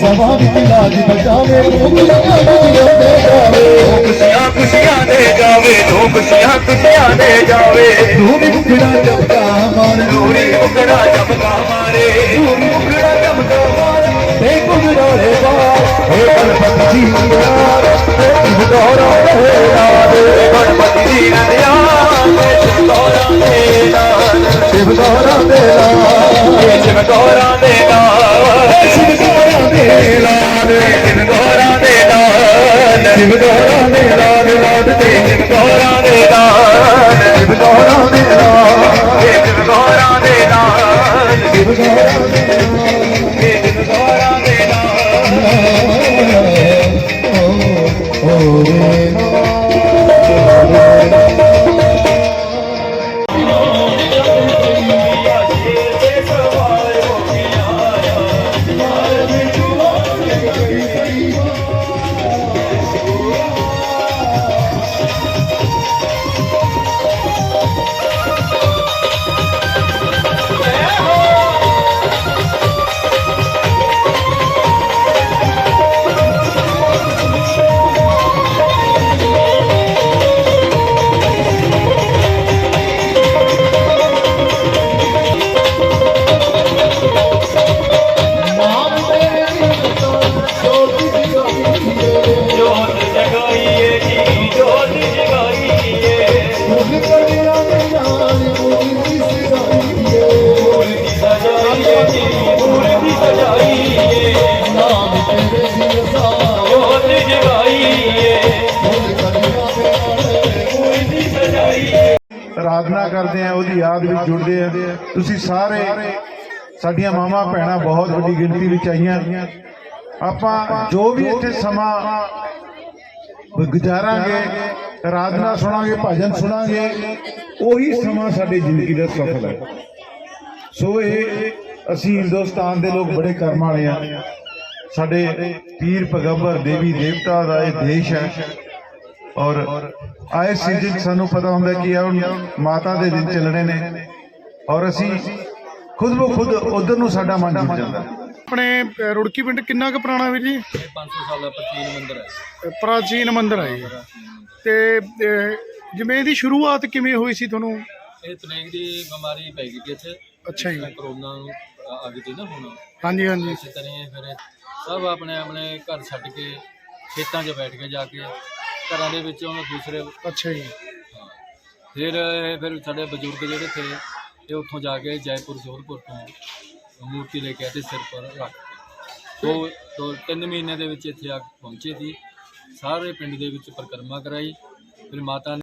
ਸਭਾ ਵਿੱਚ ਲਾਜ ਬਚਾਵੇ ਭੁੱਖ ਲਗਾ ਦੇ ਜਾਵੇ ਖੁਸ਼ੀਆਂ ਖੁਸ਼ੀਆਂ ਦੇ ਜਾਵੇ ਤੂੰ ਖੁਸ਼ੀਆਂ ਖੁਸ਼ੀਆਂ ਦੇ ਜਾਵੇ ਤੂੰ ਵੀ ਮੁਖੜਾ ਚਮਕਾ ਮਾਰੇ ਤੂੰ ਵੀ ਮੁਖੜਾ ਚਮਕਾ ਮਾਰੇ ਤੂੰ ਵੀ ਮੁਖੜਾ ਚਮਕਾ ਮਾਰੇ ਤੇ ਗੁਜ਼ਰੇ ਬਾਰ ਏ ਬਨਪਤ ਜੀ ਯਾਰ ਤੇ ਗੁਜ਼ਰੇ ਬਾਰ ਏ ਬਨਪਤ ਜੀ ਯਾਰ ਸ਼ਿਵ ਗੌਰਾਂ ਦੇ ਲਾਲ ਇਹ ਚਮਕੌਰਾਂ ਦੇ ਨਾਲ। ਸ਼ਿਵ ਗੌਰਾਂ ਦੇ ਲਾਲ ਚਮਕੌਰਾਂ ਦੇ ਨਾਲ। ਸ਼ਿਵ ਗੌਰਾਂ ਦੇ ਲਾਲ ਲਾਲ ਤੇ ਚਮਕੌਰਾਂ ਦੇ ਨਾਲ। ਸ਼ਿਵ ਗੌਰਾਂ ਦੇ ਲਾਲ ਇਹ ਚਮਕੌਰਾਂ ਦੇ ਨਾਲ। ਸ਼ਿਵ ਗੌਰਾਂ ਦੇ ਆਰਾਧਨਾ ਕਰਦੇ ਆ, ਉਹਦੀ ਯਾਦ ਵਿੱਚ ਜੁੜਦੇ ਆ। ਤੁਸੀਂ ਸਾਰੇ ਸਾਡੀਆਂ ਮਾਵਾਂ ਭੈਣਾਂ ਬਹੁਤ ਵੱਡੀ ਗਿਣਤੀ ਵਿੱਚ ਆਈਆਂ। ਆਪਾਂ ਜੋ ਵੀ ਇੱਥੇ ਸਮਾਂ ਗੁਜ਼ਾਰਾਂਗੇ ਆਰਾਧਨਾ ਸੁਣਾਂਗੇ, ਭਜਨ ਸੁਣਾਂਗੇ, ਉਹੀ ਸਮਾਂ ਸਾਡੀ ਜ਼ਿੰਦਗੀ ਦਾ ਸਫਲ ਹੈ। ਸੋ ਇਹ ਅਸੀਂ ਹਿੰਦੁਸਤਾਨ ਦੇ ਲੋਕ ਬੜੇ ਕਰਮ ਵਾਲੇ ਆ। ਸਾਡੇ ਪੀਰ ਪੈਗੰਬਰ ਦੇਵੀ ਦੇਵਤਾ ਦਾ ਇਹ ਦੇਸ਼ ਹੈ। ਔਰ ਆਏ ਸੀਜ਼ਨ ਸਾਨੂੰ ਪਤਾ ਹੁੰਦਾ ਕਿ ਇਹ ਹੁਣ ਮਾਤਾ ਦੇ ਦਿਨ ਚੱਲਣੇ ਨੇ। ਔਰ ਅਸੀਂ ਖੁਦ ਬੋ ਖੁਦ ਉਧਰ ਨੂੰ ਸਾਡਾ ਮਨ ਜੁੜ ਜਾਂਦਾ। ਆਪਣੇ ਰੁੜਕੀ ਪਿੰਡ ਕਿੰਨਾ ਕੁ ਪੁਰਾਣਾ ਵੀਰ ਜੀ? 500 ਸਾਲ ਦਾ ਪ੍ਰਾਚੀਨ ਮੰਦਿਰ ਹੈ। ਪ੍ਰਾਚੀਨ ਮੰਦਿਰ ਹੈ ਜੀ ਤੇ ਜਿਵੇਂ ਇਹਦੀ ਸ਼ੁਰੂਆਤ ਕਿਵੇਂ ਹੋਈ ਸੀ ਤੁਹਾਨੂੰ? ਇਹ ਤਨੇਕ ਦੀ ਬਿਮਾਰੀ ਪੈ ਗਈ ਇੱਥੇ। ਅੱਛਾ ਜੀ। ਕਰੋਨਾ ਨੂੰ ਆ ਗਈ ਨਾ ਹੁਣ। ਹਾਂਜੀ ਹਾਂਜੀ। ਇਸੇ ਤਰ੍ਹਾਂ ਫਿਰ ਸਭ ਆਪਣੇ ਆਪਣੇ ਘਰ ਛੱਡ ਕੇ ਖੇਤਾਂ 'ਚ ਬੈਠ ਕੇ ਜਾ ਕੇ ਘਰਾਂ ਦੇ ਵਿੱਚੋਂ ਦੂਸਰੇ ਅੱਛਾ ਜੀ। ਫਿਰ ਇਹ ਫਿਰ ਸਾਡੇ ਬਜ਼ੁਰਗ ਜਿਹੜੇ ਥੇ ਇਹ ਉੱਥੋਂ ਜਾ ਕੇ ਜੈਪੁਰ ਜੋਧਪੁਰ ਤੋਂ ਮੂਰਤੀ ਲੈ ਕੇ ਆਏ ਤੇ ਸਿਰ ਪਰ ਰੱਖ ਕੇ। ਦੋ ਦੋ ਤਿੰਨ ਮਹੀਨੇ ਦੇ ਵਿੱਚ ਇੱਥੇ ਆ ਪਹੁੰਚੇ ਸੀ। ਸਾਰੇ ਪਿੰਡ ਦੇ ਵਿੱਚ ਪਰਿਕਰਮਾ ਕਰਾਈ। ਫਿਰ ਮਾਤਾ